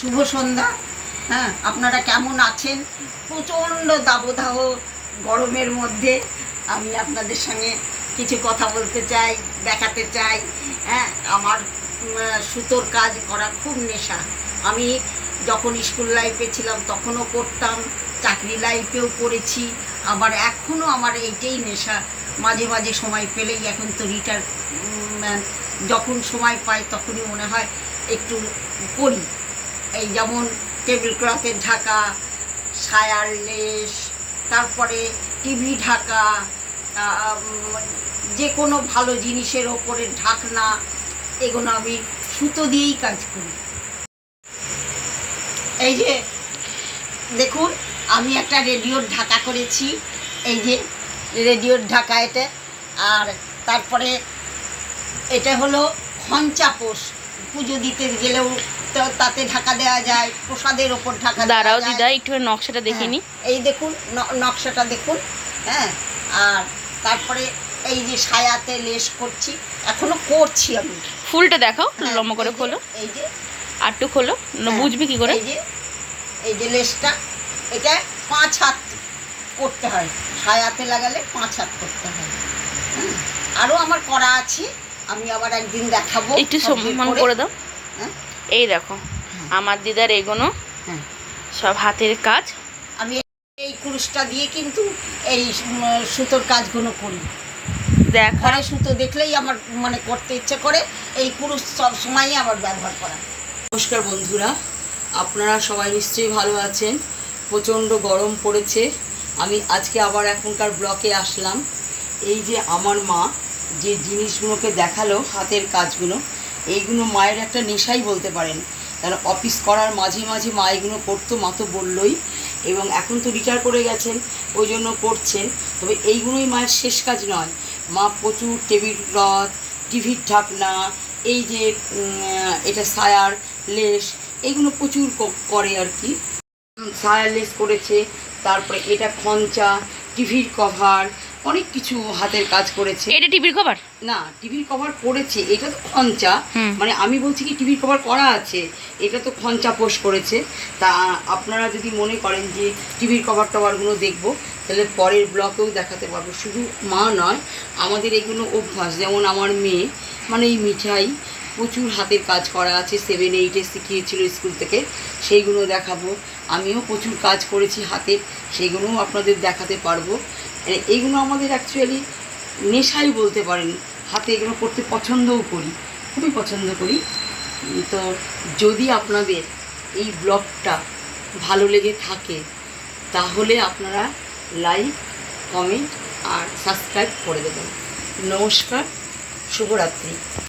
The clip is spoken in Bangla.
শুভ সন্ধ্যা। হ্যাঁ আপনারা কেমন আছেন? প্রচণ্ড দাবদাহ গরমের মধ্যে। আমি আপনাদের সঙ্গে কিছু কথা বলতে চাই, দেখাতে চাই। হ্যাঁ আমার সুতোর কাজ করা খুব নেশা। আমি যখন স্কুল লাইফে ছিলাম, তখনও করতাম, চাকরি লাইফেও করেছি। আবার এখনও আমার এইটাই নেশা। মাঝে মাঝে সময় পেলেই এখন তো রিটার যখন সময় পাই, তখনই মনে হয় একটু করি। এই যেমন টেবিল ক্লথের ঢাকা, সায়ার লেস তারপরে টিভি ঢাকা যে কোনো ভালো জিনিসের ওপরে ঢাকনা, এগুলো আমি সুতো দিয়েই কাজ করি। এই যে, দেখুন, আমি একটা রেডিওর ঢাকা করেছি, এই যে রেডিওর ঢাকা এটা, আর তারপরে এটা হলো খঞ্চাপোষ পুজো দিতে গেলেও তাতে ঢাকা দেওয়া যায় প্রসাদের ওপর ঢাকা দাঁড়াও। দিদা একটু নকশাটা দেখে নি। হ্যাঁ, এই দেখুন ন- নকশাটা দেখুন হ্যাঁ আর তারপরে এই যে সায়াতে লেস করছি এখনও করছি আমি। ফুলটা দেখাও হ্যাঁ, লম্বা করে খোলো। এই যে। একটু খোলো হ্যাঁ, বুঝবি কি করে? এই যে এই যে লেসটা এটা পাঁচ হাত করতে হয়। সায়াতে লাগালে পাঁচ হাত করতে হয়। হ্যাঁ, আরও আমার করা আছে। আমি আবার একদিন দেখাবো একটু সম্মান করে। দাও। হ্যাঁ, এই দেখো আমার দিদার এগোনো হ্যাঁ। সব হাতের কাজ। আমি এই কুরুশটা দিয়ে কিন্তু এই সুতোর কাজগুলো করি। দেখা। ঘরে সুতো দেখলেই আমার মানে করতে ইচ্ছে করে এই কুরুশ সব সময়ই আমার ব্যবহার করা। নমস্কার বন্ধুরা আপনারা সবাই নিশ্চয়ই ভালো আছেন। প্রচণ্ড গরম পড়েছে। আমি আজকে আবার এখনকার ব্লকে আসলাম। এই যে আমার মা যে জিনিসগুলোকে দেখাল, হাতের কাজগুলো, এইগুলো মায়ের একটা নেশাই বলতে পারেন। কারণ অফিস করার মাঝে মাঝে মা এগুলো করতো, মা তো বললোই। এবং এখন তো রিটায়ার করে গেছেন ওই জন্য করছেন তবে এইগুলোই মায়ের শেষ কাজ নয়। মা প্রচুর টেবিল ক্লথ, টিভির ঢাকনা, এই যে এটা সায়ার লেস এইগুলো প্রচুর করে আর কি। সায়ার লেস করেছে, তারপরে এটা খঞ্চা টিভির কভার অনেক কিছু হাতের কাজ করেছে। এটা টিভির কভার না টিভির কভার করেছে। এটা তো খঞ্চা। মানে আমি বলছি কি টিভির কভার করা আছে। এটা তো খঞ্চা পোষ করেছে। তা আপনারা যদি মনে করেন যে টিভির কভার টভারগুলো দেখব তাহলে পরের ব্লকেও দেখাতে পারব। শুধু মা নয় আমাদের এগুলো অভ্যাস। যেমন আমার মেয়ে মানে এই মিঠাই প্রচুর হাতের কাজ করা আছে। সেভেন এইটে শিখিয়েছিল স্কুল থেকে। সেইগুলো দেখাবো। আমিও প্রচুর কাজ করেছি হাতের সেইগুলোও আপনাদের দেখাতে পারব। এইগুলো আমাদের অ্যাকচুয়ালি নেশাই বলতে পারেন। হাতে এগুলো করতে পছন্দও করি, খুবই পছন্দ করি। তো যদি আপনাদের এই ব্লগটা ভালো লেগে থাকে, তাহলে আপনারা লাইক কমেন্ট আর সাবস্ক্রাইব করে দেবেন। নমস্কার, শুভরাত্রি।